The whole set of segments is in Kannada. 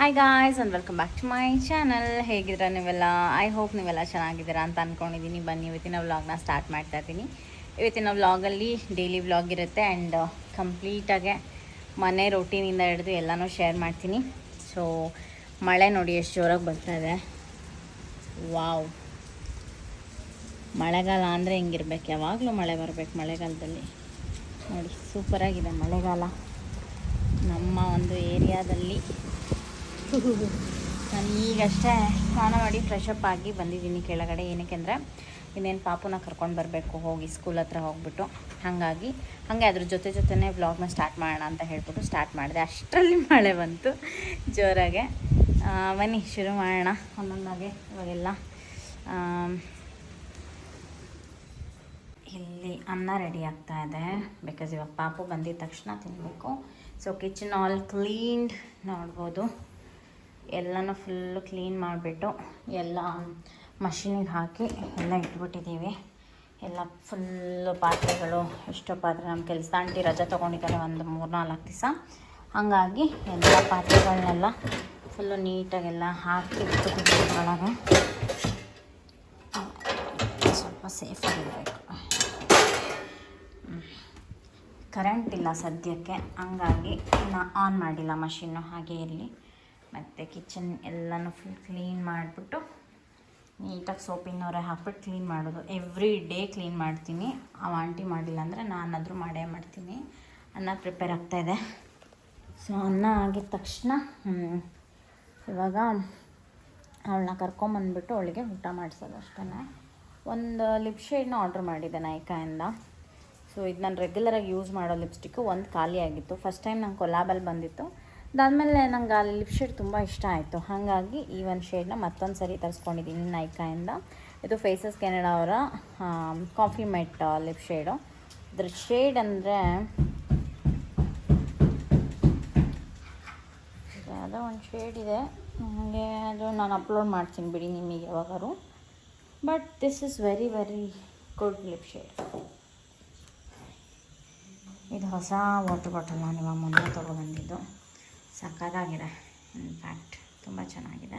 Hi guys and welcome back to my channel ಹೇಗಿದ್ದೀರಾ ನೀವೆಲ್ಲ? ಐ ಹೋಪ್ ನೀವೆಲ್ಲ ಚೆನ್ನಾಗಿದ್ದೀರಾ ಅಂತ ಅಂದ್ಕೊಂಡಿದ್ದೀನಿ ಬನ್ನಿ, ಇವತ್ತಿನ ವ್ಲಾಗ್ನ ಸ್ಟಾರ್ಟ್ ಮಾಡ್ತಾ ಇದ್ದೀನಿ. ಇವತ್ತಿನ ವ್ಲಾಗಲ್ಲಿ ಡೈಲಿ ವ್ಲಾಗ್ ಇರುತ್ತೆ ಆ್ಯಂಡ್ ಕಂಪ್ಲೀಟಾಗೆ ಮನೆ ರೊಟೀನಿಂದ ಹಿಡಿದು ಎಲ್ಲನೂ ಶೇರ್ ಮಾಡ್ತೀನಿ. ಸೊ ಮಳೆ ನೋಡಿ ಎಷ್ಟು ಜೋರಾಗಿ ಬರ್ತಾ ಇದೆ. ವಾವ್ ಮಳೆಗಾಲ ಅಂದರೆ ಹಿಂಗಿರ್ಬೇಕು. ಯಾವಾಗಲೂ ಮಳೆ ಬರಬೇಕು ಮಳೆಗಾಲದಲ್ಲಿ. ನೋಡಿ ಸೂಪರಾಗಿದೆ ಮಳೆಗಾಲ. ನಮ್ಮ ಒಂದು ಏರಿಯಾದಲ್ಲಿ ನಾನು ಈಗಷ್ಟೇ ಸ್ನಾನ ಮಾಡಿ ಫ್ರೆಶ್ ಅಪ್ ಆಗಿ ಬಂದಿದ್ದೀನಿ ಕೆಳಗಡೆ. ಏನಕ್ಕೆ ಅಂದರೆ ಇನ್ನೇನು ಪಾಪುನ ಕರ್ಕೊಂಡು ಬರಬೇಕು, ಹೋಗಿ ಸ್ಕೂಲ್ ಹತ್ರ ಹೋಗ್ಬಿಟ್ಟು. ಹಾಗಾಗಿ, ಹಾಗೆ ಅದ್ರ ಜೊತೆ ಜೊತೆನೇ ವ್ಲಾಗ್ನ ಸ್ಟಾರ್ಟ್ ಮಾಡೋಣ ಅಂತ ಹೇಳ್ಬಿಟ್ಟು ಸ್ಟಾರ್ಟ್ ಮಾಡಿದೆ. ಅಷ್ಟರಲ್ಲಿ ಮಳೆ ಬಂತು ಜೋರಾಗೆ. ಬನ್ನಿ, ಶುರು ಮಾಡೋಣ ಒಂದೊಂದಾಗೆ ಇವಾಗೆಲ್ಲ. ಇಲ್ಲಿ ಅನ್ನ ರೆಡಿ ಆಗ್ತಾ ಇದೆ. ಬಿಕಾಸ್ ಇವಾಗ ಪಾಪು ಬಂದಿದ ತಕ್ಷಣ ತಿನ್ನಬೇಕು ಸೊ ಕಿಚನ್ ಆಲ್ ಕ್ಲೀನ್ಡ್ ನೋಡ್ಬೋದು. ಎಲ್ಲನೂ ಫುಲ್ಲು ಕ್ಲೀನ್ ಮಾಡಿಬಿಟ್ಟು ಎಲ್ಲ ಮಷಿನಿಗೆ ಹಾಕಿ ಎಲ್ಲ ಇಟ್ಬಿಟ್ಟಿದ್ದೀವಿ. ಎಲ್ಲ ಫುಲ್ಲು ಪಾತ್ರೆಗಳು, ಎಷ್ಟೋ ಪಾತ್ರೆ ನಮ್ಮ ಕೆಲಸ ಆಂಟಿ ರಜೆ ತೊಗೊಂಡಿದ್ದಾರೆ ಒಂದು ಮೂರು ನಾಲ್ಕು ದಿವಸ. ಹಾಗಾಗಿ ಎಲ್ಲ ಪಾತ್ರೆಗಳನ್ನೆಲ್ಲ ಫುಲ್ಲು ನೀಟಾಗೆಲ್ಲ ಹಾಕಿ ಇಟ್ಬಿಟ್ಟಿದ್ದೀವಿ ಸ್ವಲ್ಪ ಸೇಫ್ ಆಗಿರಬೇಕು ಕರೆಂಟ್ ಇಲ್ಲ ಸದ್ಯಕ್ಕೆ. ಹಂಗಾಗಿ ನಾ ಆನ್ ಮಾಡಿಲ್ಲ ಮಷಿನ್ನು ಹಾಗೆ ಇರಲಿ ಮತ್ತು ಕಿಚನ್ ಎಲ್ಲನೂ ಫುಲ್ ಕ್ಲೀನ್ ಮಾಡಿಬಿಟ್ಟು ನೀಟಾಗಿ ಸೋಪಿನವರೆ ಹಾಕ್ಬಿಟ್ಟು ಕ್ಲೀನ್ ಮಾಡೋದು. ಎವ್ರಿ ಡೇ ಕ್ಲೀನ್ ಮಾಡ್ತೀನಿ. ಆ ಆಂಟಿ ಮಾಡಿಲ್ಲ ಅಂದರೆ ನಾನಾದರೂ ಮಾಡೇ ಮಾಡ್ತೀನಿ. ಅನ್ನ ಪ್ರಿಪೇರ್ ಆಗ್ತಾಯಿದೆ ಸೊ ಅನ್ನ ಆಗಿದ ತಕ್ಷಣ ಇವಾಗ ಅವಳನ್ನ ಕರ್ಕೊಂಬಂದ್ಬಿಟ್ಟು ಅವಳಿಗೆ ಊಟ ಮಾಡಿಸೋದು ಅಷ್ಟೇ ಒಂದು ಲಿಪ್ ಶೇಡ್ನ ಆರ್ಡ್ರ್ ಮಾಡಿದ್ದೆ ನೈಕಾಯಿಂದ ಸೊ ಇದು ನಾನು ರೆಗ್ಯುಲರಾಗಿ ಯೂಸ್ ಮಾಡೋ ಲಿಪ್ಸ್ಟಿಕ್ಕು ಒಂದು ಖಾಲಿ ಆಗಿತ್ತು. ಫಸ್ಟ್ ಟೈಮ್ ನಂಗೆ ಕೊಲಾಬಲ್ಲಿ ಬಂದಿತ್ತು. ಅದಾದಮೇಲೆ ನಂಗೆ ಆ ಲಿಪ್ ಶೇಡ್ ತುಂಬ ಇಷ್ಟ ಆಯಿತು. ಹಾಗಾಗಿ ಈ ಒಂದು ಶೇಡ್ನ ಮತ್ತೊಂದು ಸರಿ ತರಿಸ್ಕೊಂಡಿದ್ದೀನಿ ನೈಕಾಯಿಂದ ಇದು. ಫೇಸಸ್ ಕೆನಡಾ ಅವರ ಕಾಫಿ ಮೆಟ್ ಲಿಪ್ ಶೇಡು ಇದ್ರ ಶೇಡ್ ಅಂದರೆ ಯಾವುದೋ ಒಂದು ಶೇಡ್ ಇದೆ. ನನಗೆ ಅದು ನಾನು ಅಪ್ಲೋಡ್ ಮಾಡ್ತೀನಿ ಬಿಡಿ ನಿಮಗೆ ಯಾವಾಗಾರು. But this is very very good lip shade ಇದು ಹೊಸ ವಾಟರ್ ಬಾಟಲ್ ನಾನು ಮೊನ್ನೆ ತೊಗೊಬಂದಿದ್ದು ಸಕ್ಕತ್ತಾಗಿದೆ ಇನ್ಫ್ಯಾಕ್ಟ್ ತುಂಬ ಚೆನ್ನಾಗಿದೆ.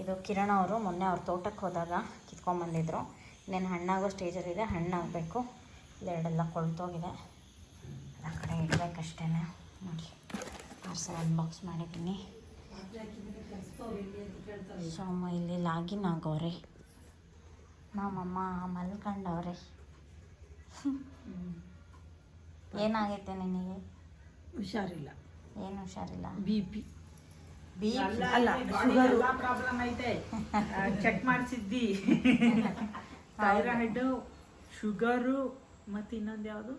ಇದು ಕಿರಣ್ ಅವರು ಮೊನ್ನೆ ಅವ್ರ ತೋಟಕ್ಕೆ ಹೋದಾಗ ಕಿತ್ಕೊಂಡ್ಬಂದಿದ್ರು ಇನ್ನೇನು ಹಣ್ಣಾಗೋ ಸ್ಟೇಜಲ್ಲಿದೆ ಹಣ್ಣಾಗಬೇಕು. ಇಲ್ಲೆರಡೆಲ್ಲ ಕೊಳ್ತೋಗಿದೆ. ಆ ಕಡೆ ಇಡಬೇಕಷ್ಟೇ ನೋಡಿ ಪಾರ್ಸಲ್ ಅನ್ಬಾಕ್ಸ್ ಮಾಡಿದ್ದೀನಿ. ಸೋಮ ಇಲ್ಲಿ ಲಾಗಿನ್ ಆಗೋರೆ. ನಮ್ಮಮ್ಮ ಮಲ್ಕೊಂಡವ್ರೆ. ಏನಾಗೈತೆ ನಿನಗೆ? ಹುಷಾರಿಲ್ಲ. ಏನು ಹುಷಾರಿಲ್ಲ. ಬಿ ಪಿ ಬಿ ಅಲ್ಲ ಶುಗರ್ ಪ್ರಾಬ್ಲಮ್ ಐತೆ. ಚೆಕ್ ಮಾಡಿಸಿದ್ದಿ. ಥೈರಾಯ್ಡ್ ಶುಗರು ಮತ್ತು ಇನ್ನೊಂದು ಯಾವುದು?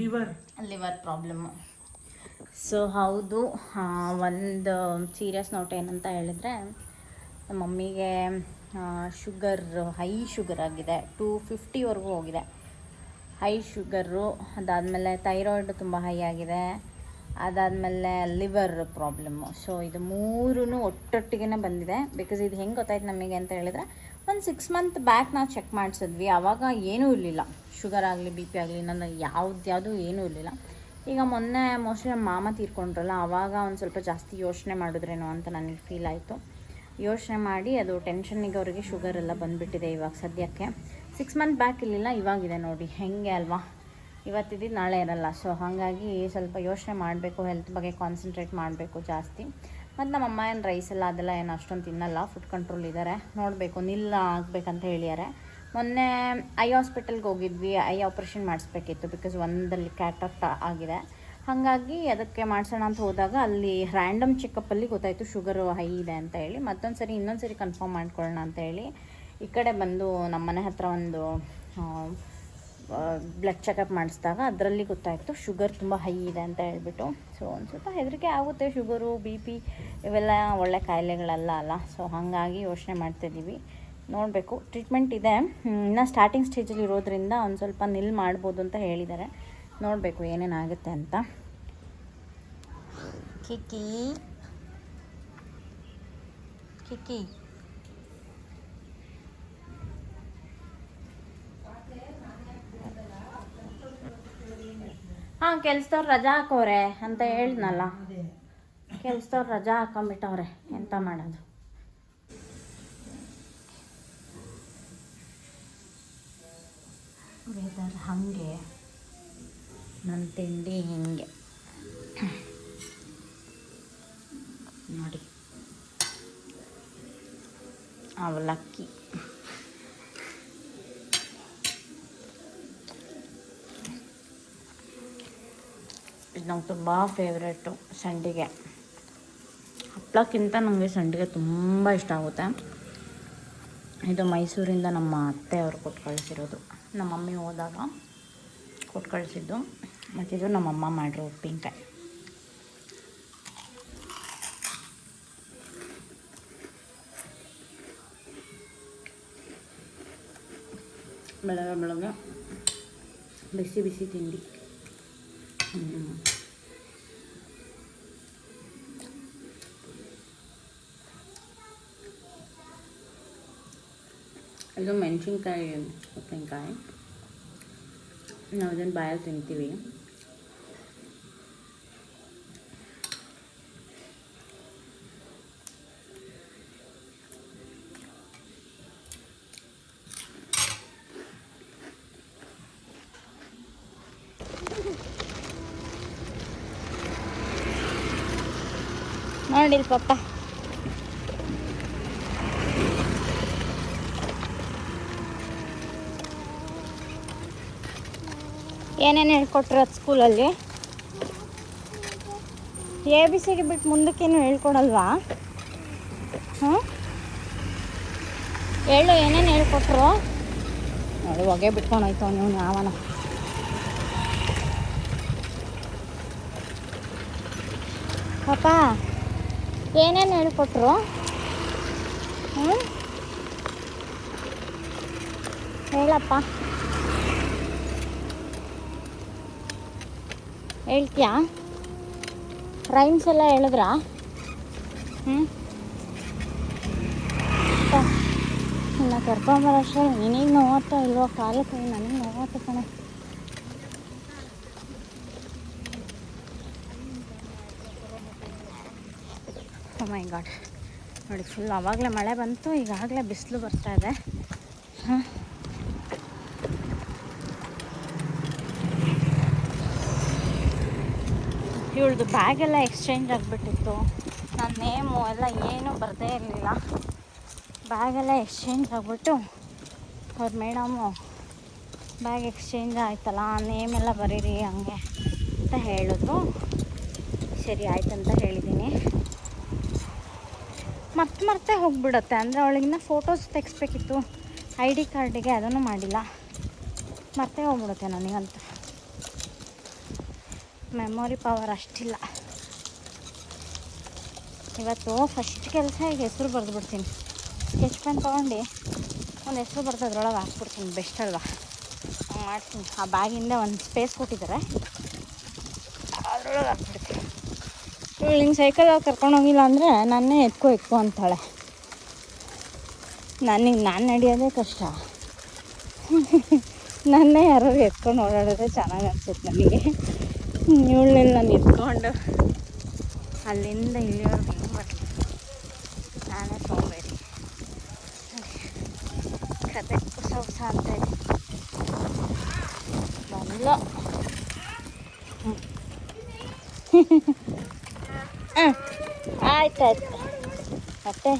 ಲಿವರ್ ಲಿವರ್ ಪ್ರಾಬ್ಲಮ್ಮು ಸೊ ಹೌದು. ಒಂದು ಸೀರಿಯಸ್ ನೋಟ್ ಏನಂತ ಹೇಳಿದ್ರೆ ನಮ್ಮ ಮಮ್ಮಿಗೆ ಶುಗರ್ ಹೈ ಶುಗರ್ ಆಗಿದೆ. ಟೂ ಫಿಫ್ಟಿವರೆಗೂ ಹೋಗಿದೆ. ಹೈ ಶುಗರು ಅದಾದಮೇಲೆ ಥೈರಾಯ್ಡ್ ತುಂಬ ಹೈ ಆಗಿದೆ. ಅದಾದಮೇಲೆ ಲಿವರ್ ಪ್ರಾಬ್ಲಮ್ಮು ಸೊ ಇದು ಮೂರೂ ಒಟ್ಟೊಟ್ಟಿಗೆ ಬಂದಿದೆ. ಬಿಕಾಸ್ ಇದು ಹೆಂಗೆ ಗೊತ್ತಾಯ್ತು ನಮಗೆ ಅಂತ ಹೇಳಿದ್ರೆ, ಒಂದು ಸಿಕ್ಸ್ ಮಂತ್ ಬ್ಯಾಕ್ ನಾವು ಚೆಕ್ ಮಾಡಿಸಿದ್ವಿ. ಆವಾಗ ಏನೂ ಇರಲಿಲ್ಲ. ಶುಗರ್ ಆಗಲಿ ಬಿ ಪಿ ಆಗಲಿ ನನ್ನ ಯಾವ್ದು ಏನೂ ಇರಲಿಲ್ಲ. ಈಗ ಮೊನ್ನೆ ಮೋಸ್ಟ್ಲಿ ನಮ್ಮ ಮಾಮ ತೀರ್ಕೊಂಡ್ರಲ್ಲ ಆವಾಗ ಒಂದು ಸ್ವಲ್ಪ ಜಾಸ್ತಿ ಯೋಚನೆ ಮಾಡಿದ್ರೇನೋ ಅಂತ ನನಗೆ ಫೀಲ್ ಆಯಿತು. ಯೋಚನೆ ಮಾಡಿ ಅದು ಟೆನ್ಷನ್ನಿಗೆ ಅವರಿಗೆ ಶುಗರ್ ಎಲ್ಲ ಬಂದುಬಿಟ್ಟಿದೆ ಇವಾಗ ಸದ್ಯಕ್ಕೆ. ಸಿಕ್ಸ್ ಮಂತ್ ಬ್ಯಾಕ್ ಇರಲಿಲ್ಲ ಇವಾಗಿದೆ ನೋಡಿ. ಹೆಂಗೆ ಅಲ್ವಾ? ಇವತ್ತಿದ್ದು ನಾಳೆ ಇರಲ್ಲ. ಸೊ ಹಾಗಾಗಿ ಸ್ವಲ್ಪ ಯೋಚನೆ ಮಾಡಬೇಕು ಹೆಲ್ತ್ ಬಗ್ಗೆ ಕಾನ್ಸಂಟ್ರೇಟ್ ಮಾಡಬೇಕು ಜಾಸ್ತಿ. ಮತ್ತು ನಮ್ಮ ಅಮ್ಮ ಏನು ರೈಸ್ ಎಲ್ಲ ಅದೆಲ್ಲ ಏನು ಅಷ್ಟೊಂದು ತಿನ್ನಲ್ಲ ಫುಡ್ ಕಂಟ್ರೋಲ್ ಇದ್ದಾರೆ ನೋಡಬೇಕು, ನಿಲ್ಲ ಆಗಬೇಕಂತ ಹೇಳಿದ್ದಾರೆ ಮೊನ್ನೆ ಐ ಹಾಸ್ಪಿಟಲ್ಗೆ ಹೋಗಿದ್ವಿ, ಐ ಆಪ್ರೇಷನ್ ಮಾಡಿಸ್ಬೇಕಿತ್ತು ಬಿಕಾಸ್ ಒಂದಲ್ಲಿ ಕ್ಯಾಟಕ್ಟ್ ಆಗಿದೆ. ಹಾಗಾಗಿ ಅದಕ್ಕೆ ಮಾಡಿಸೋಣ ಅಂತ ಹೋದಾಗ ಅಲ್ಲಿ ರ್ಯಾಂಡಮ್ ಚೆಕಪ್ಪಲ್ಲಿ ಗೊತ್ತಾಯಿತು ಶುಗರು ಹೈ ಇದೆ ಅಂತ ಹೇಳಿ. ಮತ್ತೊಂದು ಸರಿ ಇನ್ನೊಂದು ಸರಿ ಕನ್ಫರ್ಮ್ ಮಾಡ್ಕೊಳ್ಳೋಣ ಅಂತ ಹೇಳಿ ಈ ಕಡೆ ಬಂದು ನಮ್ಮ ಮನೆ ಹತ್ರ ಒಂದು ಬ್ಲಡ್ ಚೆಕಪ್ ಮಾಡಿಸಿದಾಗ ಅದರಲ್ಲಿ ಗೊತ್ತಾಯಿತು ಶುಗರ್ ತುಂಬ ಹೈ ಇದೆ ಅಂತ ಹೇಳ್ಬಿಟ್ಟು. ಸೊ ಒಂದು ಸ್ವಲ್ಪ ಹೆದರಿಕೆ ಆಗುತ್ತೆ ಶುಗರು ಬಿ ಪಿ ಇವೆಲ್ಲ ಒಳ್ಳೆ ಕಾಯಿಲೆಗಳೆಲ್ಲ ಅಲ್ಲ. ಸೊ ಹಾಗಾಗಿ ಯೋಚನೆ ಮಾಡ್ತಿದ್ದೀವಿ. ನೋಡಬೇಕು. ಟ್ರೀಟ್ಮೆಂಟ್ ಇದೆ. ಇನ್ನು ಸ್ಟಾರ್ಟಿಂಗ್ ಸ್ಟೇಜಲ್ಲಿ ಇರೋದ್ರಿಂದ ಒಂದು ಸ್ವಲ್ಪ ನಿಲ್ ಮಾಡ್ಬೋದು ಅಂತ ಹೇಳಿದ್ದಾರೆ. ನೋಡಬೇಕು ಏನೇನಾಗುತ್ತೆ ಅಂತ. ಕಿಕ್ಕಿ. ಕಿಕ್ಕಿ. ಹಾಂ, ಕೆಲ್ಸದವ್ರು ರಜಾ ಹಾಕೋರೆ ಅಂತ ಹೇಳಿದ್ನಲ್ಲ. ಕೆಲ್ಸದವ್ರು ರಜಾ ಹಾಕೊಂಬಿಟ್ಟವ್ರೆ ಎಂತ ಮಾಡೋದು. ವೆದರ್ ಹಾಗೆ ನನ್ನ ತಿಂಡಿ ಹಿಂಗೆ. ನೋಡಿ. ಅವಲಕ್ಕಿ. ಇದು ನಂಗೆ ತುಂಬ ಫೇವ್ರೇಟು ಸಂಡಿಗೆ. ಹಪ್ಪಳಕ್ಕಿಂತ ನನಗೆ ಸಂಡಿಗೆ ತುಂಬ ಇಷ್ಟ ಆಗುತ್ತೆ. ಇದು ಮೈಸೂರಿಂದ ನಮ್ಮ ಅತ್ತೆ ಅವರು ಕೊಟ್ಟು ಕಳಿಸಿರೋದು ನಮ್ಮ ಮಮ್ಮಿ ಹೋದಾಗ ಕೊಟ್ಟು ಕಳಿಸಿದ್ದು ಮತ್ತಿದು ನಮ್ಮಮ್ಮ ಮಾಡಿರೋ ಉಪ್ಪಿನಕಾಯಿ. ಬೆಳಗ್ಗೆ ಬೆಳಗ್ಗೆ ಬಿಸಿ ಬಿಸಿ ತಿಂಡಿ. ಹ್ಮ್. ಇದು ಮೆಣಸಿನ್ಕಾಯಿ ಉಪ್ಪಿನಕಾಯಿ. ನಾವು ಇದನ್ನು ಬಾಯಲ್ಲಿ ತಿಂತೀವಿ. ನೋಡಿಲ್ ಪಪ್ಪ. ಏನೇನು ಹೇಳ್ಕೊಟ್ರು ಅದು ಸ್ಕೂಲಲ್ಲಿ? ಎ ಬಿ ಸಿಗೆ ಬಿಟ್ಟು ಮುಂದಕ್ಕೇನು ಹೇಳ್ಕೊಡಲ್ವಾ? ಹ್ಞೂ ಹೇಳು ಏನೇನು ಹೇಳ್ಕೊಟ್ರು? ನೋಡಿ ಹೊಗೆ ಬಿಟ್ಕೊಂಡು ಹೋಯ್ತು ನೀವು ಯಾವನ. ಪಾಪ ಏನೇನು ಹೇಳ್ಕೊಟ್ರು? ಹ್ಞೂ ಹೇಳಪ್ಪ. ಹೇಳ್ತೀಯಾ? ರೈಮ್ಸ್ ಎಲ್ಲ ಹೇಳಿದ್ರಾ? ಹ್ಞೂ ಇನ್ನು ಕರ್ಕೊಂಬರೋಷ್ಟೇ ನಿನಗೆ ನೋವತ್ತೋ ಇಲ್ವೋ ಕಾಲು ಕೈ ನನಗೆ ನೋವತ್ತು ಕಣೆ. ಮೈ ಗಾಡ್ ನೋಡಿ ಫುಲ್ ಆವಾಗಲೇ ಮಳೆ ಬಂತು ಈಗಾಗಲೇ ಬಿಸಿಲು ಬರ್ತಾ ಇದೆ. ಹಾಂ. ಇವಳ್ದು ಬ್ಯಾಗೆಲ್ಲ ಎಕ್ಸ್ಚೇಂಜ್ ಆಗಿಬಿಟ್ಟಿತ್ತು. ನನ್ನ ನೇಮು ಎಲ್ಲ ಏನೂ ಬರದೇ ಇರಲಿಲ್ಲ. ಬ್ಯಾಗೆಲ್ಲ ಎಕ್ಸ್ಚೇಂಜ್ ಆಗಿಬಿಟ್ಟು ಅವ್ರ ಮೇಡಮು ಬ್ಯಾಗ್ ಎಕ್ಸ್ಚೇಂಜ್ ಆಯ್ತಲ್ಲ ನೇಮ್ ಎಲ್ಲ ಬರೀರಿ ಹಂಗೆ ಅಂತ ಹೇಳಿದ್ರು. ಸರಿ ಆಯ್ತಂತ ಹೇಳಿದ್ದೀನಿ ಮತ್ತೆ ಮತ್ತೆ ಹೋಗ್ಬಿಡುತ್ತೆ. ಅಂದರೆ ಅವಳಿಗಿನ್ನ ಫೋಟೋಸ್ ತೆಗಿಸ್ಬೇಕಿತ್ತು. ಐ ಡಿ ಕಾರ್ಡಿಗೆ ಅದನ್ನು ಮಾಡಿಲ್ಲ. ಮತ್ತೆ ಹೋಗ್ಬಿಡುತ್ತೆ ನನಗಂತೂ. ಮೆಮೊರಿ ಪವರ್ ಅಷ್ಟಿಲ್ಲ. ಇವತ್ತು ಫಸ್ಟ್ ಕೆಲಸ ಈಗ ಹೆಸರು ಬರೆದ್ಬಿಡ್ತೀನಿ ಸ್ಕೆಚ್ ಪೆನ್ ತೊಗೊಂಡು ಒಂದು ಹೆಸರು ಅದ್ರೊಳಗೆ ಹಾಕ್ಬಿಡ್ತೀನಿ ಬೆಸ್ಟ್ ಅಲ್ವಾ? ಹಂಗೆ ಮಾಡ್ತೀನಿ. ಆ ಬ್ಯಾಗಿಂದ ಒಂದು ಸ್ಪೇಸ್ ಕೊಟ್ಟಿದ್ದಾರೆ ಅದ್ರೊಳಗೆ ಹಾಕ್ಬಿಡ್ತೀನಿ. ಇವಳು ಹಿಂಗೆ ಸೈಕಲ್ ಕರ್ಕೊಂಡು ಹೋಗಿಲ್ಲ ಅಂದರೆ ನಾನೇ ಎತ್ಕೋ ಎತ್ಕೋ ಅಂತಾಳೆ. ನನಗೆ ನಾನು ನಡೆಯೋದೇ ಕಷ್ಟ. ನನ್ನೇ ಯಾರು ಎತ್ಕೊಂಡು ಓಡಾಡೋದೇ ಚೆನ್ನಾಗಿ ಅನ್ಸುತ್ತೆ ನನಗೆ. ಇವಳನ್ನೆಲ್ಲ ನಾನು ಎತ್ಕೊಂಡು ಅಲ್ಲಿಂದ ಇಲ್ಲಿವರೆಗೆ ಹೆಂಗೆ ಬರಲಿ ನಾನೇ ಸೋಂಬೇರಿ ಕತೆ ಹೊಸ ಹೊಸ ಅಂತ ಇದೆ ಬಂದ್ಲ ಹಾಂ ಆಯ್ತು ಆಯ್ತು ಮತ್ತೆ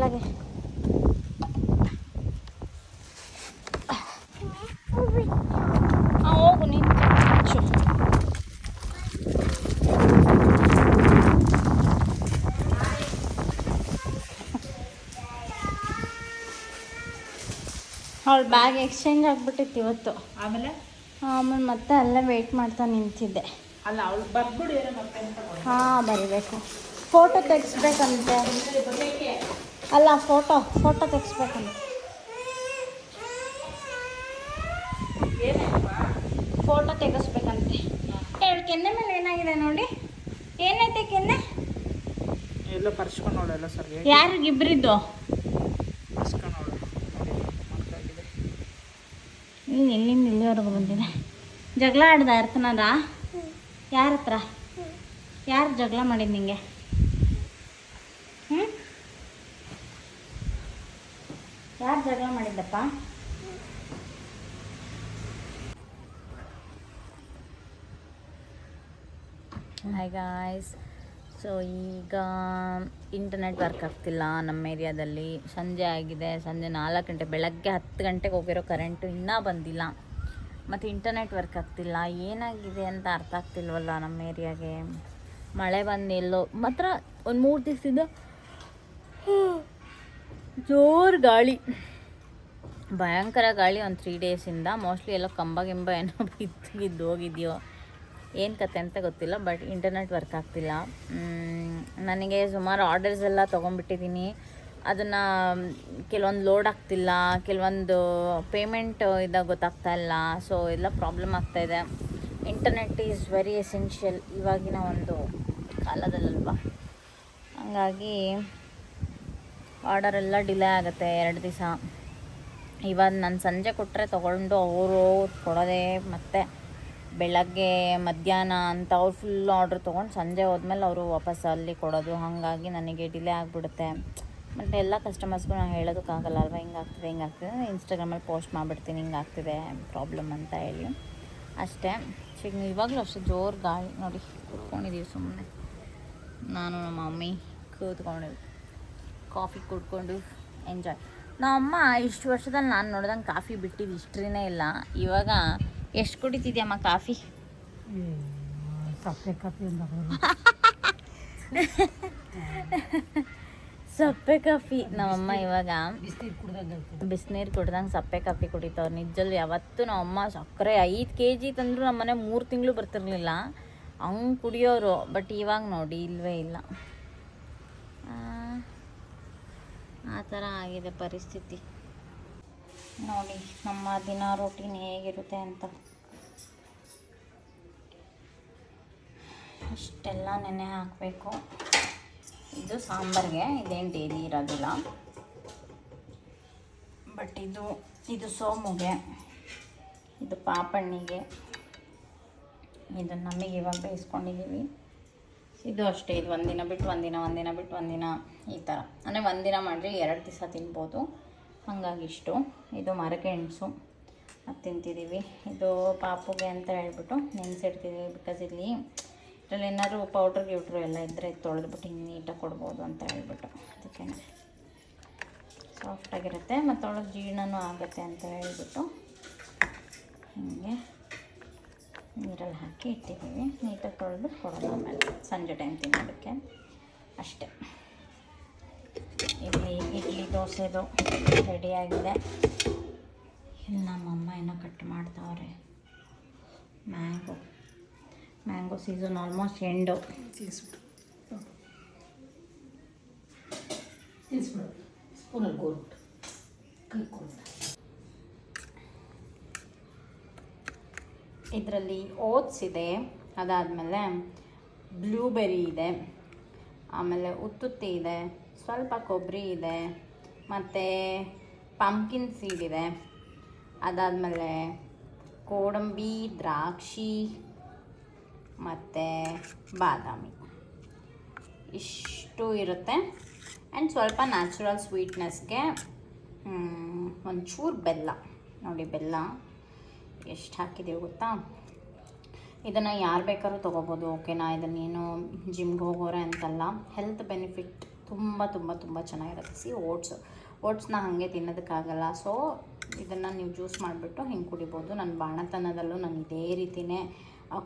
ಕೆಳಗೆ ಹೋಗು ನೀನು. ಹಚ್ಚು ಅವಳ ಬ್ಯಾಗ್ ಎಕ್ಸ್ಚೇಂಜ್ ಆಗಿಬಿಟ್ಟಿತ್ತು ಇವತ್ತು. ಆಮೇಲೆ? ಆಮೇಲೆ ಮತ್ತೆ ಅಲ್ಲೇ ವೆಯ್ಟ್ ಮಾಡ್ತಾ ನಿಂತಿದ್ದೆ. ಅಲ್ಲ ಅವಳು ಬರ್ಬಿಡಿ. ಹಾಂ ಬರಿಬೇಕು. ಫೋಟೋ ತೆಗಿಸ್ಬೇಕಂತೆ. ಅಲ್ಲ ಫೋಟೋ ಫೋಟೋ ತೆಗಿಸ್ಬೇಕಲ್ಲ. ಫೋಟೋ ತೆಗೆಸ್ಬೇಕಂತೆ. ಹೇಳಿ ಕೆನ್ನೆ ಮೇಲೆ ಏನಾಗಿದೆ ನೋಡಿ? ಏನೈತೆ ಕೆನ್ನೆ? ಎಲ್ಲ ಪರ್ಸ್ಕೊಂಡು ನೋಡಲ್ಲ ಸರ್ ಪರ್ಸ್ಕೊಂಡವಳು ಮಾಡ್ತಾಯಿದ್ದೆ ನೀನು ಎಲ್ಲಿಂದ ಇಲ್ಲಿವರೆಗೂ ಬಂದಿದೆ? ಜಗಳ ಆಡ್ದ ಇರ್ತನದ ಯಾರ ಹತ್ರ ಯಾರು ಜಗಳ ಮಾಡಿದ ನಿಂಗೆ ಹ್ಞೂ ಯಾರು ಜಗಳ ಮಾಡಿದ್ದಪ್ಪ? ಹಾಯ್ ಗಾಯ್ಸ್ ಸೊ ಈಗ ಇಂಟರ್ನೆಟ್ ವರ್ಕ್ ಆಗ್ತಿಲ್ಲ ನಮ್ಮ ಏರಿಯಾದಲ್ಲಿ ಸಂಜೆ ಆಗಿದೆ. ಸಂಜೆ ನಾಲ್ಕು ಗಂಟೆ, ಬೆಳಗ್ಗೆ ಹತ್ತು ಗಂಟೆಗೆ ಹೋಗಿರೋ ಕರೆಂಟು ಇನ್ನೂ ಬಂದಿಲ್ಲ. ಮತ್ತು ಇಂಟರ್ನೆಟ್ ವರ್ಕ್ ಆಗ್ತಿಲ್ಲ. ಏನಾಗಿದೆ ಅಂತ ಅರ್ಥ ಆಗ್ತಿಲ್ವಲ್ಲ ನಮ್ಮ ಏರಿಯಾಗೆ ಮಳೆ ಬಂದು ಎಲ್ಲೋ, ಮಾತ್ರ ಒಂದು ಮೂರು ದಿವಸದಿಂದ ಜೋರು ಗಾಳಿ. ಭಯಂಕರ ಗಾಳಿ ಒಂದು ತ್ರೀ ಡೇಸಿಂದ ಮೋಸ್ಟ್ಲಿ ಎಲ್ಲ ಕಂಬ ಗಿಂಬ ಏನೋ ಬಿದ್ದು ಬಿದ್ದು ಹೋಗಿದೆಯೋ. ಏನು ಕತೆ ಅಂತ ಗೊತ್ತಿಲ್ಲ ಬಟ್ ಇಂಟರ್ನೆಟ್ ವರ್ಕ್ ಆಗ್ತಿಲ್ಲ. ನನಗೆ ಸುಮಾರು ಆರ್ಡರ್ಸ್ ಎಲ್ಲ ತೊಗೊಂಡ್ಬಿಟ್ಟಿದ್ದೀನಿ ಅದನ್ನು ಕೆಲವೊಂದು ಲೋಡ್ ಆಗ್ತಿಲ್ಲ, ಕೆಲವೊಂದು ಪೇಮೆಂಟ್ ಇದಾಗ ಗೊತ್ತಾಗ್ತಾ ಇಲ್ಲ ಸೊ ಎಲ್ಲ ಪ್ರಾಬ್ಲಮ್ ಆಗ್ತಾಯಿದೆ ಇಂಟರ್ನೆಟ್ ಈಸ್ ವೆರಿ ಎಸೆನ್ಷಿಯಲ್ ಇವಾಗಿನ ಒಂದು ಕಾಲದಲ್ಲಲ್ವಾ? ಹಂಗಾಗಿ ಆರ್ಡರ್ ಎಲ್ಲ ಡಿಲೇ ಆಗುತ್ತೆ ಎರಡು ದಿವಸ. ಇವಾಗ ನಾನು ಸಂಜೆ ಕೊಟ್ಟರೆ ತೊಗೊಂಡು ಅವರು ಕೊಡೋದೇ ಮತ್ತೆ ಬೆಳಗ್ಗೆ, ಮಧ್ಯಾಹ್ನ ಅಂತ ಅವ್ರು ಫುಲ್ ಆರ್ಡ್ರ್ ತೊಗೊಂಡು ಸಂಜೆ ಹೋದ್ಮೇಲೆ ಅವರು ವಾಪಸ್ ಅಲ್ಲಿ ಕೊಡೋದು. ಹಾಗಾಗಿ ನನಗೆ ಡಿಲೇ ಆಗಿಬಿಡುತ್ತೆ. ಮತ್ತು ಎಲ್ಲ ಕಸ್ಟಮರ್ಸ್ಗೂ ನಾನು ಹೇಳೋದಕ್ಕಾಗಲ್ಲ ಅಲ್ವಾ? ಹಿಂಗಾಗ್ತಿದೆ ಹಿಂಗಾಗ್ತಿದೆ ಇನ್ಸ್ಟಾಗ್ರಾಮಲ್ಲಿ ಪೋಸ್ಟ್ ಮಾಡಿಬಿಡ್ತೀನಿ ಹಿಂಗಾಗ್ತಿದೆ ಪ್ರಾಬ್ಲಮ್ ಅಂತ ಹೇಳಿ. ಅಷ್ಟೇ. ಚಿಕ್ಕ ಇವಾಗಲೂ ಅಷ್ಟು ಜೋರು ಗಾಳಿ ನೋಡಿ ಕೂತ್ಕೊಂಡಿದ್ದೀವಿ ಸುಮ್ಮನೆ ನಾನು ನಮ್ಮ ಮಮ್ಮಿ ಕೂತ್ಕೊಂಡಿದ್ವಿ ಕಾಫಿ ಕುಡ್ಕೊಂಡು ಎಂಜಾಯ್. ನಮ್ಮಮ್ಮ ಇಷ್ಟು ವರ್ಷದಲ್ಲಿ ನಾನು ನೋಡ್ದಂಗೆ ಕಾಫಿ ಬಿಟ್ಟಿದ್ದು ಹಿಸ್ಟ್ರಿನೇ ಇಲ್ಲ. ಇವಾಗ ಎಷ್ಟು ಕುಡಿತಿದ್ಯಮ್ಮ ಕಾಫಿ? ಸಪ್ಪೆ ಕಾಫಿ ಸಪ್ಪೆ ಕಾಫಿ. ನಮ್ಮಮ್ಮ ಇವಾಗ ಬಿಸಿನೀರು ಕುಡ್ದಂಗೆ ಬಿಸಿನೀರು ಕುಡ್ದಂಗೆ ಸಪ್ಪೆ ಕಾಫಿ ಕುಡಿತಾವ್ರು. ನಿಜಲ್ಲಿ ಯಾವತ್ತೂ ನಮ್ಮಮ್ಮ ಸಕ್ಕರೆ ಐದು ಕೆ ಜಿ ತಂದರೂ ನಮ್ಮನೆ ಮೂರು ತಿಂಗಳು ಬರ್ತಿರ್ಲಿಲ್ಲ. ಹಂಗೆ ಕುಡಿಯೋರು. ಬಟ್ ಇವಾಗ ನೋಡಿ ಇಲ್ವೇ ಇಲ್ಲ. ಆ, ಥರ ಆಗಿದೆ ಪರಿಸ್ಥಿತಿ. ನೋಡಿ ನಮ್ಮ ದಿನ ರೂಟೀನ್ ಹೇಗಿರುತ್ತೆ ಅಂತ. ಅಷ್ಟೆಲ್ಲ ನೆನೆ ಹಾಕಬೇಕು. ಇದು ಸಾಂಬಾರಿಗೆ ಇದೇನು ಡೈಲಿ ಇರೋದಿಲ್ಲ. ಬಟ್ ಇದು ಇದು ಸೋಮುಗೆ ಇದು ಪಾಪಣ್ಣಿಗೆ. ಇದು ನಮಗೆ ಇವಾಗ ಬೇಯಿಸ್ಕೊಂಡಿದ್ದೀವಿ ಇದು ಅಷ್ಟೇ, ಇದು ಒಂದಿನ ಬಿಟ್ಟು ಒಂದಿನ ಒಂದಿನ ಬಿಟ್ಟು ಒಂದಿನ, ಈ ಥರ. ಅಂದರೆ ಒಂದಿನ ಮಾಡಿರಿ ಎರಡು ದಿವಸ ತಿನ್ಬೋದು. ಹಾಗಾಗಿ ಇಷ್ಟು. ಇದು ಮರಕೆಣಸು. ಅದು ತಿಂತಿದ್ದೀವಿ. ಇದು ಪಾಪುಗೆ ಅಂತ ಹೇಳ್ಬಿಟ್ಟು ನೆನೆಸಿಡ್ತಿದ್ದೀವಿ ಬಿಕಾಸ್ ಇಲ್ಲಿ ಇದರಲ್ಲಿ ಏನಾದರೂ ಪೌಡ್ರ್ ಗಿವ್ಡ್ರು ಎಲ್ಲ ಇದ್ದರೆ ತೊಳೆದ್ಬಿಟ್ಟು ಹಿಂಗೆ ನೀಟಾಗಿ ಕೊಡ್ಬೋದು ಅಂತ ಹೇಳ್ಬಿಟ್ಟು. ಅದಕ್ಕೆ ಸಾಫ್ಟಾಗಿರುತ್ತೆ ಮತ್ತು ಒಳಗೆ ಜೀರ್ಣನೂ ಆಗುತ್ತೆ ಅಂತ ಹೇಳ್ಬಿಟ್ಟು ಹೀಗೆ. ನೀರಲ್ಲಿ ಹಾಕಿ ಇಟ್ಟಿದ್ದೀವಿ. ನೀಟಾಗಿ ತೊಳೆದು ಕೊಡೋದು ಆಮೇಲೆ. ಸಂಜೆ ಟೈಮ್ ತಿನ್ನೋದಕ್ಕೆ. ಅಷ್ಟೇ. ಇಲ್ಲಿ ಇಡ್ಲಿ ದೋಸೆದು ರೆಡಿಯಾಗಿದೆ ಇಲ್ಲಿ ನಮ್ಮಮ್ಮ ಏನೋ ಕಟ್ ಮಾಡ್ತಾವ್ರೆ. Mango mango season almost end ಸ್ಪೂನಲ್ಲಿ ಕೈ ಕೊಡ್ದ ಇದರಲ್ಲಿ ಓಟ್ಸ್ ಇದೆ, ಅದಾದಮೇಲೆ ಬ್ಲೂಬೆರಿ ಇದೆ, ಆಮೇಲೆ ಉತ್ತುತ್ತಿ ಇದೆ, ಸ್ವಲ್ಪ ಕೊಬ್ಬರಿ ಇದೆ, ಮತ್ತು ಪಂಪ್ಕಿನ್ ಸೀಡ್ ಇದೆ, ಅದಾದಮೇಲೆ ಕೋಡಂಬಿ, ದ್ರಾಕ್ಷಿ, ಮತ್ತು ಬಾದಾಮಿ. ಇಷ್ಟು ಇರುತ್ತೆ. ಆ್ಯಂಡ್ ಸ್ವಲ್ಪ ನ್ಯಾಚುರಲ್ ಸ್ವೀಟ್ನೆಸ್ಗೆ ಒಂಚೂರು ಬೆಲ್ಲ. ನೋಡಿ, ಬೆಲ್ಲ. ಎಷ್ಟು ಹಾಕಿದ್ದೀವಿ ಗೊತ್ತಾ? ಇದನ್ನು ಯಾರು ಬೇಕಾದ್ರೂ ತೊಗೋಬೋದು ಓಕೆನಾ ಇದನ್ನೇನು ಜಿಮ್ಗೆ ಹೋಗೋರೆ ಅಂತಲ್ಲ ಹೆಲ್ತ್ ಬೆನಿಫಿಟ್ ತುಂಬ ತುಂಬ ತುಂಬ ಚೆನ್ನಾಗಿರುತ್ತೆ. ಸಿ ಓಟ್ಸ್ ಓಟ್ಸ್ನ ಹಾಗೆ ತಿನ್ನೋದಕ್ಕಾಗಲ್ಲ. ಸೊ ಇದನ್ನು ನೀವು ಜ್ಯೂಸ್ ಮಾಡಿಬಿಟ್ಟು ಹಿಂಗೆ ಕುಡಿಬೋದು. ನನ್ನ ಬಾಣತನದಲ್ಲೂ ನಾನು ಇದೇ ರೀತಿಯೇ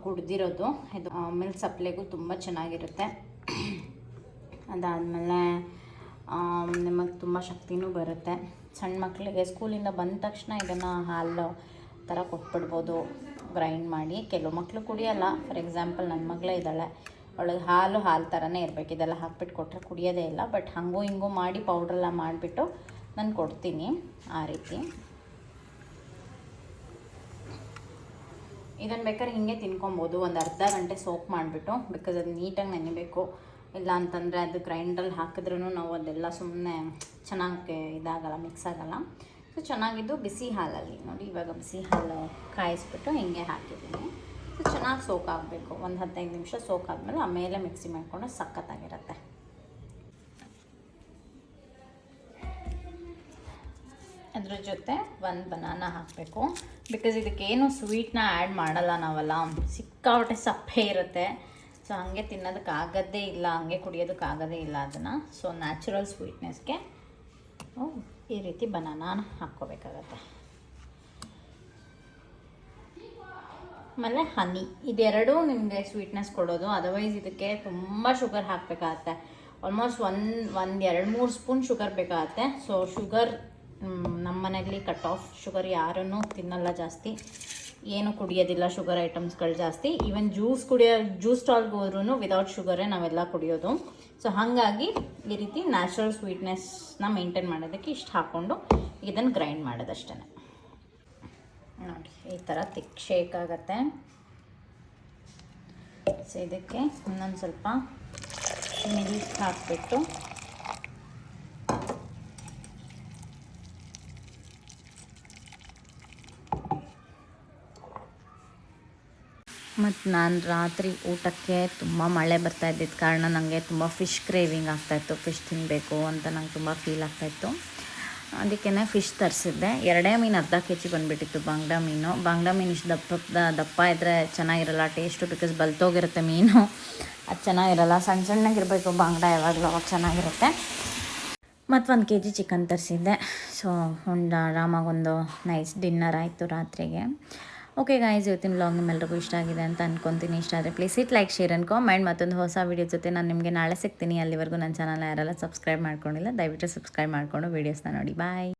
ಕುಡ್ದಿರೋದು. ಇದು ಮಿಲ್ಕ್ ಸಪ್ಲೈಗೂ ತುಂಬ ಚೆನ್ನಾಗಿರುತ್ತೆ. ಅದಾದಮೇಲೆ ನಿಮಗೆ ತುಂಬ ಶಕ್ತಿನೂ ಬರುತ್ತೆ. ಸಣ್ಣ ಮಕ್ಕಳಿಗೆ ಸ್ಕೂಲಿಂದ ಬಂದ ತಕ್ಷಣ ಇದನ್ನು ಹಾಲು ಥರ ಕೊಟ್ಬಿಡ್ಬೋದು ಗ್ರೈಂಡ್ ಮಾಡಿ. ಕೆಲವು ಮಕ್ಕಳು ಕುಡಿಯೋಲ್ಲ. ಫಾರ್ ಎಕ್ಸಾಂಪಲ್ ನನ್ನ ಮಗಳೇ ಇದ್ದಾಳೆ. ಅವಳಿಗೆ ಹಾಲು ಹಾಲು ಥರನೇ ಇರಬೇಕು. ಇದೆಲ್ಲ ಹಾಕ್ಬಿಟ್ಟು ಕೊಟ್ಟರೆ ಕುಡಿಯೋದೇ ಇಲ್ಲ. ಬಟ್ ಹಂಗೂ ಹಿಂಗೂ ಮಾಡಿ ಪೌಡ್ರೆಲ್ಲ ಮಾಡಿಬಿಟ್ಟು ನಾನು ಕೊಡ್ತೀನಿ ಆ ರೀತಿ. ಇದನ್ನು ಬೇಕಾದ್ರೆ ಹಿಂಗೆ ತಿನ್ಕೊಬೋದು. ಒಂದು ಅರ್ಧ ಗಂಟೆ ಸೋಕ್ ಮಾಡಿಬಿಟ್ಟು ಬಿಕಾಸ್ ಅದು ನೀಟಾಗಿ ನೆನಿಬೇಕು. ಇಲ್ಲ ಅಂತಂದರೆ ಅದು ಗ್ರೈಂಡ್ರಲ್ಲಿ ಹಾಕಿದ್ರೂ ನಾವು ಅದೆಲ್ಲ ಸುಮ್ಮನೆ ಚೆನ್ನಾಗಿ ಇದಾಗಲ್ಲ ಮಿಕ್ಸ್ ಆಗಲ್ಲ. ಸೊ, ಚೆನ್ನಾಗಿದ್ದು ಬಿಸಿ ಹಾಲಲ್ಲಿ. ನೋಡಿ, ಇವಾಗ ಬಿಸಿ ಹಾಲು ಕಾಯಿಸ್ಬಿಟ್ಟು ಹಿಂಗೆ ಹಾಕಿದ್ದೀನಿ. ಸೊ, ಚೆನ್ನಾಗಿ ಸೋಕ್ ಆಗಬೇಕು ಒಂದು ಹದಿನೈದು ನಿಮಿಷ ಸೋಕ್ ಆದಮೇಲೆ ಆಮೇಲೆ ಮಿಕ್ಸಿ ಮಾಡಿಕೊಂಡು ಸಖತ್ತಾಗಿರುತ್ತೆ. ಅದ್ರ ಜೊತೆ ಒಂದು ಬನಾನ ಹಾಕಬೇಕು. ಬಿಕಾಸ್ ಇದಕ್ಕೇನು ಸ್ವೀಟ್ನ ಆ್ಯಡ್ ಮಾಡಲ್ಲ ನಾವಲ್ಲ. ಸಿಕ್ಕಾಪಟ್ಟೆ ಸಪ್ಪೆ ಇರುತ್ತೆ. ಸೊ ಹಾಗೆ ತಿನ್ನೋದಕ್ಕಾಗೋದೇ ಇಲ್ಲ. ಹಂಗೆ ಕುಡಿಯೋದಕ್ಕಾಗದೇ ಇಲ್ಲ ಅದನ್ನು. ಸೊ ನ್ಯಾಚುರಲ್ ಸ್ವೀಟ್ನೆಸ್ಗೆ ಈ ರೀತಿ ಬನಾನಾನ ಹಾಕ್ಕೋಬೇಕಾಗತ್ತೆ. ಆಮೇಲೆ ಹನಿ, ಇದೆರಡೂ ನಿಮಗೆ ಸ್ವೀಟ್ನೆಸ್ ಕೊಡೋದು. ಅದರ್ವೈಸ್ ಇದಕ್ಕೆ ತುಂಬ ಶುಗರ್ ಹಾಕಬೇಕಾಗತ್ತೆ. ಆಲ್ಮೋಸ್ಟ್ ಒಂದು ಒಂದು ಎರಡು ಮೂರು ಸ್ಪೂನ್ ಶುಗರ್ ಬೇಕಾಗತ್ತೆ. ಸೊ ಶುಗರ್ ನಮ್ಮ ಮನೆಯಲ್ಲಿ ಕಟ್ ಆಫ್ ಶುಗರ್ ಯಾರನ್ನೂ ತಿನ್ನಲ್ಲ ಜಾಸ್ತಿ. ಏನು ಕುಡಿಯೋದಿಲ್ಲ ಶುಗರ್ ಐಟಮ್ಸ್ಗಳು ಜಾಸ್ತಿ. ಈವನ್ ಜ್ಯೂಸ್ ಕುಡಿಯೋ ಜ್ಯೂಸ್ ಸ್ಟಾಲ್ಗೆ ಹೋದ್ರೂ ವಿದೌಟ್ ಶುಗರೇ ನಾವೆಲ್ಲ ಕುಡಿಯೋದು. ಸೊ ಹಾಗಾಗಿ ಈ ರೀತಿ ನ್ಯಾಚುರಲ್ ಸ್ವೀಟ್ನೆಸ್ನ ಮೇಂಟೈನ್ ಮಾಡೋದಕ್ಕೆ ಇಷ್ಟು ಹಾಕ್ಕೊಂಡು ಇದನ್ನು ಗ್ರೈಂಡ್ ಮಾಡೋದಷ್ಟೇ ನೋಡಿ, ಈ ಥರ ತಿಕ್ ಶೇಕ್ ಆಗುತ್ತೆ. ಸೊ ಇದಕ್ಕೆ ಇನ್ನೊಂದು ಸ್ವಲ್ಪ ಮಿಲ್ಕ್ ಹಾಕ್ಬಿಟ್ಟು ಮತ್ತು ನಾನು ರಾತ್ರಿ ಊಟಕ್ಕೆ ತುಂಬ ಮಳೆ ಬರ್ತಾ ಇದ್ದಿದ್ದ ಕಾರಣ ನನಗೆ ತುಂಬ ಫಿಶ್ ಕ್ರೇವಿಂಗ್ ಆಗ್ತಾಯಿತ್ತು ಫಿಶ್ ತಿನ್ನಬೇಕು ಅಂತ ನಂಗೆ ತುಂಬ ಫೀಲ್ ಆಗ್ತಾಯಿತ್ತು ಅದಕ್ಕೇ ಫಿಶ್ ತರಿಸಿದ್ದೆ. ಎರಡೇ ಮೀನು ಅರ್ಧ ಕೆ ಜಿ ಬಂದುಬಿಟ್ಟಿತ್ತು ಬಾಂಗ್ಡಾ ಮೀನು. ಬಾಂಗ್ಡಾ ಮೀನು ಇಷ್ಟು ದಪ್ಪ ದಪ್ಪ ಇದ್ದರೆ ಚೆನ್ನಾಗಿರಲ್ಲ ಟೇಸ್ಟು ಬಿಕಾಸ್ ಬಲ್ತೋಗಿರುತ್ತೆ ಮೀನು. ಅದು ಚೆನ್ನಾಗಿರಲ್ಲ ಸಣ್ಣ ಸಣ್ಣಗಿರಬೇಕು ಬಾಂಗ್ಡಾ ಯಾವಾಗಲೂ, ಅವಾಗ ಚೆನ್ನಾಗಿರುತ್ತೆ. ಮತ್ತು ಒಂದು ಕೆ ಜಿ ಚಿಕನ್ ತರಿಸಿದ್ದೆ. ಸೊ ಒಂದು ಆರಾಮಾಗೊಂದು ನೈಸ್ ಡಿನ್ನರ್ ಆಯಿತು ರಾತ್ರಿಗೆ. ಓಕೆ ಗಾಯ್ಸ್ ಇವತ್ತಿನ ವ್ಲಾಗ್ ನಿಮ್ಮೆಲ್ರಿಗೂ ಇಷ್ಟ ಆಗಿದೆ ಅಂತ ಅನ್ಕೊತೀನಿ. ಇಷ್ಟ ಆದರೆ please it like share and comment ಮತ್ತೊಂದು ಹೊಸ ವೀಡಿಯೋ ಜೊತೆ ನಾನು ನಿಮಗೆ ನಾಳೆ ಸಿಗ್ತೀನಿ. ಅಲ್ಲಿವರೆಗೂ ನನ್ನ ಚಾನಲ್ ಯಾರೆಲ್ಲ ಸಬ್ಸ್ಕ್ರೈಬ್ ಮಾಡ್ಕೊಂಡಿಲ್ಲ, ದಯವಿಟ್ಟು ಸಬ್ಸ್ಕ್ರೈಬ್ ಮಾಡಿಕೊಂಡು ವೀಡಿಯೋಸ್ನ ನೋಡಿ. ಬಾಯ್